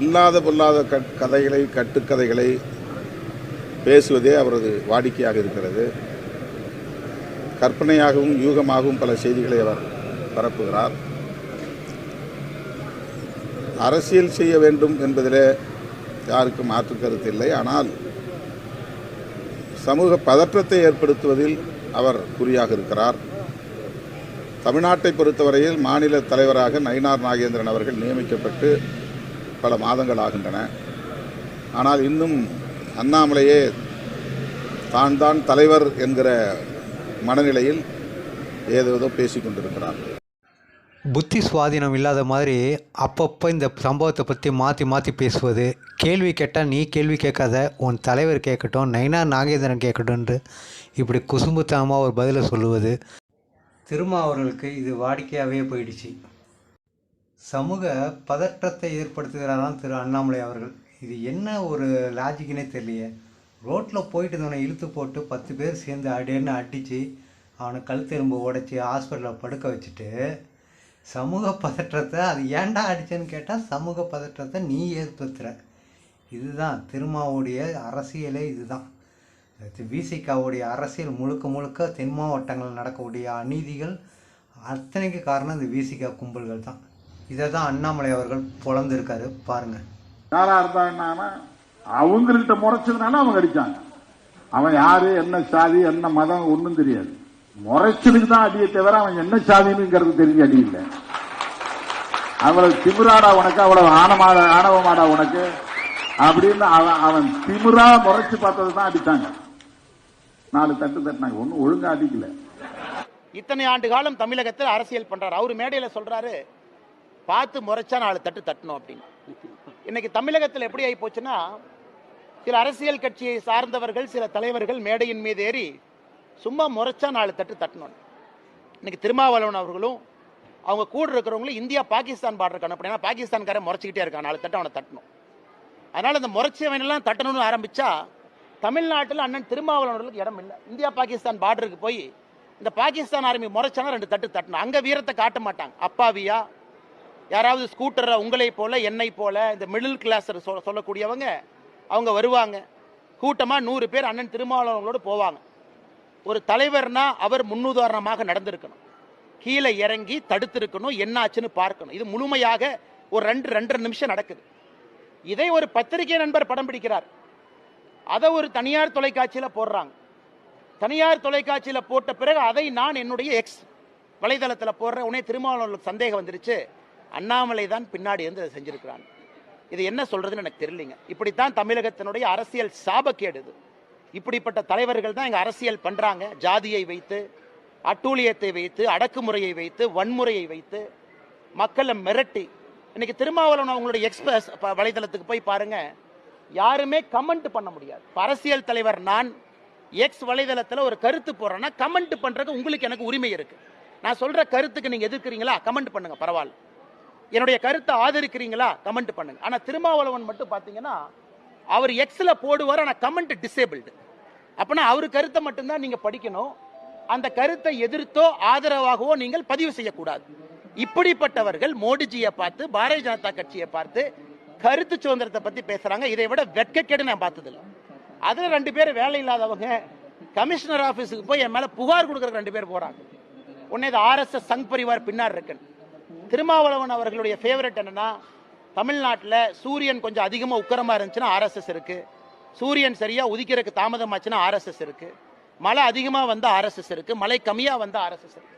இல்லாத பொல்லாத கட் கதைகளை கட்டுக்கதைகளை பேசுவதே அவரது வாடிக்கையாக இருக்கிறது. கற்பனையாகவும் யூகமாகவும் பல செய்திகளை அவர் பரப்புகிறார். அரசியல் செய்ய வேண்டும் என்பதிலே யாருக்கும் மாற்று கருத்து இல்லை. ஆனால் சமூக பதற்றத்தை ஏற்படுத்துவதில் அவர் குறியாக இருக்கிறார். தமிழ்நாட்டை பொறுத்தவரையில் மாநில தலைவராக நயினார் நாகேந்திரன் அவர்கள் நியமிக்கப்பட்டு பல மாதங்கள் ஆகின்றன. ஆனால் இன்னும் அண்ணாமலையே தான் தான் தலைவர் என்கிற மனநிலையில் ஏதேதோ பேசிக் கொண்டிருக்கிறார். புத்தி சுவாதீனம் இல்லாத மாதிரி அப்பப்போ இந்த சம்பவத்தை பற்றி மாற்றி மாற்றி பேசுவது. கேள்வி கேட்டால் நீ கேள்வி கேட்காத உன் தலைவர் கேட்கட்டும் நைனா நாகேந்திரன் கேட்கட்டும்ன்று இப்படி குசும்புத்தனமாக ஒரு பதிலை சொல்லுவது. திருமாவர்களுக்கு இது வாடிக்கையாகவே போயிடுச்சு. சமூக பதற்றத்தை ஏற்படுத்துகிறாராம் திரு அண்ணாமலை அவர்கள். இது என்ன ஒரு லாஜிக்னே தெரியலையே. ரோட்டில் போயிட்டு இருந்தவனை இழுத்து போட்டு பத்து பேர் சேர்ந்து அடேன்னு அடித்து அவனை கழுத்தெலும்பு உடைச்சி ஹாஸ்பிட்டலில் படுக்க வச்சுட்டு சமூக பதற்றத்தை அது ஏன்டா அடிச்சேன்னு கேட்டால் சமூக பதற்றத்தை நீ ஏற்படுத்துகிற இதுதான் திருமாவுடைய அரசியலே இதுதான். விசிகாவுடைய அரசியல் முழுக்க முழுக்க தென் மாவட்டங்களில் நடக்கக்கூடிய அநீதிகள் அத்தனைக்கு காரணம் இந்த விசிகா கும்பல்கள் தான் இதை தான் அண்ணாமலை அவர்கள் பொழந்திருக்காரு பாருங்கள் யாரா இருந்தாங்கன்னா அவங்கள்ட்ட முறைச்சதுனால அவங்க அடிச்சாங்க. அவன் யாரு என்ன சாதி என்ன மதம் ஒண்ணும் தெரியாது. முறைச்சதுக்கு தான் அடியை தவிர அவன் என்ன சாதினுங்கிறது தெரிஞ்ச அடி இல்லை. அவ்வளவு திமிராடா உனக்கு அவ்வளவு ஆணமாடா ஆணவமாடா உனக்கு. அப்படின்னு அவன் அவன் திமிரா முறைச்சு பார்த்தது தான் அடிச்சாங்க. நாலு தட்டு தட்டினாங்க. ஒன்னும் ஒழுங்கா அடிக்கல. இத்தனை ஆண்டு காலம் தமிழகத்தில் அரசியல் பண்றாரு. அவர் மேடையில சொல்றாரு பார்த்து முறைச்சா நாலு தட்டு தட்டணும் அப்படின்னு. இன்னைக்கு தமிழகத்தில் எப்படி ஆகி போச்சுன்னா சில அரசியல் கட்சியை சார்ந்தவர்கள் சில தலைவர்கள் மேடையின் மீது ஏறி சும்மா முறைச்சா நாலு தட்டு தட்டணும். இன்னைக்கு திருமாவளவன் அவர்களும் அவங்க கூட இருக்கிறவங்களும் இந்தியா பாகிஸ்தான் பார்டருக்கு அனுப்பினா பாகிஸ்தான்காரன் முறைச்சிக்கிட்டே இருக்கான். நாலு தட்டு அவனை தட்டணும். அதனால இந்த முறைச்சவனெல்லாம் தட்டணும்னு ஆரம்பிச்சா தமிழ்நாட்டில் அண்ணன் திருமாவளவர்களுக்கு இடம் இல்லை. இந்தியா பாகிஸ்தான் பார்டருக்கு போய் இந்த பாகிஸ்தான் ஆர்மி முறைச்சானா ரெண்டு தட்டு தட்டணும். அங்கே வீரத்தை காட்ட மாட்டாங்க. அப்பாவியா யாராவது ஸ்கூட்டரை உங்களை போல என்னை போல இந்த மிடில் கிளாஸ் சொல்லக்கூடியவங்க அவங்க வருவாங்க. கூட்டமாக நூறு பேர் அண்ணன் திருமாவளவங்களோடு போவாங்க. ஒரு தலைவர்னா அவர் முன்னுதாரணமாக நடந்திருக்கணும். கீழே இறங்கி தடுத்திருக்கணும் என்னாச்சுன்னு பார்க்கணும். இது முழுமையாக ஒரு ரெண்டு ரெண்டரை நிமிஷம் நடக்குது. இதை ஒரு பத்திரிகை நண்பர் படம் பிடிக்கிறார். அதை ஒரு தனியார் தொலைக்காட்சியில் போடுறாங்க. தனியார் தொலைக்காட்சியில் போட்ட பிறகு அதை நான் என்னுடைய எக்ஸ் வலைதளத்தில் போடுற உடனே திருமாவளவர்களுக்கு சந்தேகம் வந்துருச்சு. அண்ணாமலை தான் பின்னாடி இருந்து அதை செஞ்சுருக்கிறான். இது என்ன சொல்கிறதுன்னு எனக்கு தெரியலிங்க. இப்படித்தான் தமிழகத்தினுடைய அரசியல் சாபக்கேடு இது. இப்படிப்பட்ட தலைவர்கள் தான் எங்கள் அரசியல் பண்ணுறாங்க ஜாதியை வைத்து அட்டூழியத்தை வைத்து அடக்குமுறையை வைத்து வன்முறையை வைத்து மக்களை மிரட்டி. இன்னைக்கு திருமாவளவன் அவங்களுடைய எக்ஸ்பிரஸ் வலைதளத்துக்கு போய் பாருங்க. யாருமே கமெண்ட் பண்ண முடியாது. அரசியல் தலைவர் நான் எக்ஸ் வலைதளத்தில் ஒரு கருத்து போடுறேன்னா கமெண்ட் பண்ணுறதுக்கு உங்களுக்கு எனக்கு உரிமை இருக்குது நான் சொல்கிற கருத்துக்கு நீங்கள் எதிர்க்கிறீங்களா? கமெண்ட் பண்ணுங்கள் பரவாயில்ல. என்னுடைய கருத்தை ஆதரிக்கிறீங்களா? கமெண்ட் பண்ணுங்க. ஆனா திருமாவளவன் மட்டும் பாத்தீங்கன்னா அவர் எக்ஸ்ல போடுவார் ஆனா கமெண்ட் டிசேபிள்டு அப்பனா அவர் கருத்தை மட்டும்தான் நீங்க படிக்கணும். அந்த கருத்தை எதிர்த்தோ ஆதரவாகவோ நீங்கள் பதிவு செய்யக்கூடாது. இப்படிப்பட்டவர்கள் மோடிஜியை பார்த்து பாரதிய ஜனதா கட்சியை பார்த்து கருத்து சுதந்திரத்தை பத்தி பேசுறாங்க. இதை விட வெட்கக்கேடு நான் பார்த்ததில்லை. அதுல ரெண்டு பேர் வேலை இல்லாதவங்க கமிஷனர் ஆபீஸுக்கு போய் என் மேல புகார் கொடுக்கற ரெண்டு பேர் போறாங்க. உடனே இது ஆர்எஸ்எஸ் சங் பரிவார் பின்னாடி இருக்குன்னு திருமாவளவன் அவர்களுடைய ஃபேவரட் என்னன்னா தமிழ்நாட்டில் சூரியன் கொஞ்சம் அதிகமாக உக்கரமாக இருந்துச்சுன்னா ஆர்எஸ்எஸ் இருக்கு. சூரியன் சரியாக உதிக்கிறதுக்கு தாமதமாச்சுன்னா ஆர்எஸ்எஸ் இருக்கு. மழை அதிகமாக வந்தா ஆர்எஸ்எஸ் இருக்கு. மழை கம்மியாக வந்த ஆர்எஸ்எஸ் இருக்கு.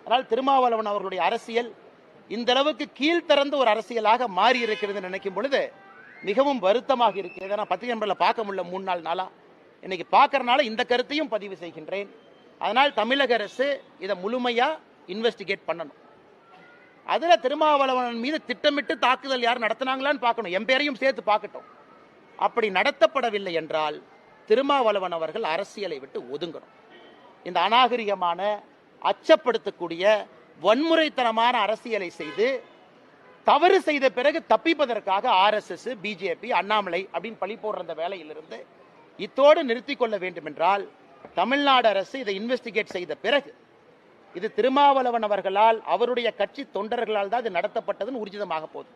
அதனால் திருமாவளவன் அவர்களுடைய அரசியல் இந்த அளவுக்கு கீழ்த்திறந்த ஒரு அரசியலாக மாறி இருக்கிறது நினைக்கும் பொழுது மிகவும் வருத்தமாக இருக்கிறது. நான் பத்திரிகை நம்பரில் பார்க்க முடியல மூணு நாள். நாளாக இன்னைக்கு பார்க்கறனால இந்த கருத்தையும் பதிவு செய்கின்றேன். அதனால் தமிழக அரசு இதை முழுமையாக இன்வெஸ்டிகேட் பண்ணணும். அதில் திருமாவளவன் மீது திட்டமிட்டு தாக்குதல் யார் நடத்தினாங்களான்னு பார்க்கணும். என் பேரையும் சேர்த்து பார்க்கட்டும். அப்படி நடத்தப்படவில்லை என்றால் திருமாவளவன் அவர்கள் அரசியலை விட்டு ஒதுங்கணும். இந்த அநாகரிகமான அச்சப்படுத்தக்கூடிய வன்முறைத்தனமான அரசியலை செய்து தவறு செய்த பிறகு தப்பிப்பதற்காக ஆர்எஸ்எஸ் பிஜேபி அண்ணாமலை அப்படின்னு பழி போடுற அந்த வேலையிலிருந்து இத்தோடு நிறுத்தி கொள்ள வேண்டும் என்றால் தமிழ்நாடு அரசு இதை இன்வெஸ்டிகேட் செய்த பிறகு இது திருமாவளவன் அவர்களால் அவருடைய கட்சி தொண்டர்களால் தான் இது நடத்தப்பட்டதுன்னு உறுதிதமாக போகுது.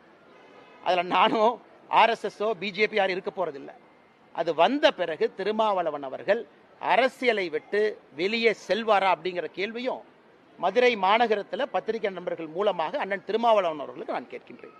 அதில் நானும் ஆர்எஸ்எஸ்ஸோ பிஜேபி யாரும் இருக்க போறதில்லை. அது வந்த பிறகு திருமாவளவன் அவர்கள் அரசியலை விட்டு வெளியே செல்வாரா அப்படிங்கிற கேள்வியும் மதுரை மாநகரத்தில் பத்திரிகை நண்பர்கள் மூலமாக அண்ணன் திருமாவளவன் அவர்களுக்கு நான் கேட்கின்றேன்.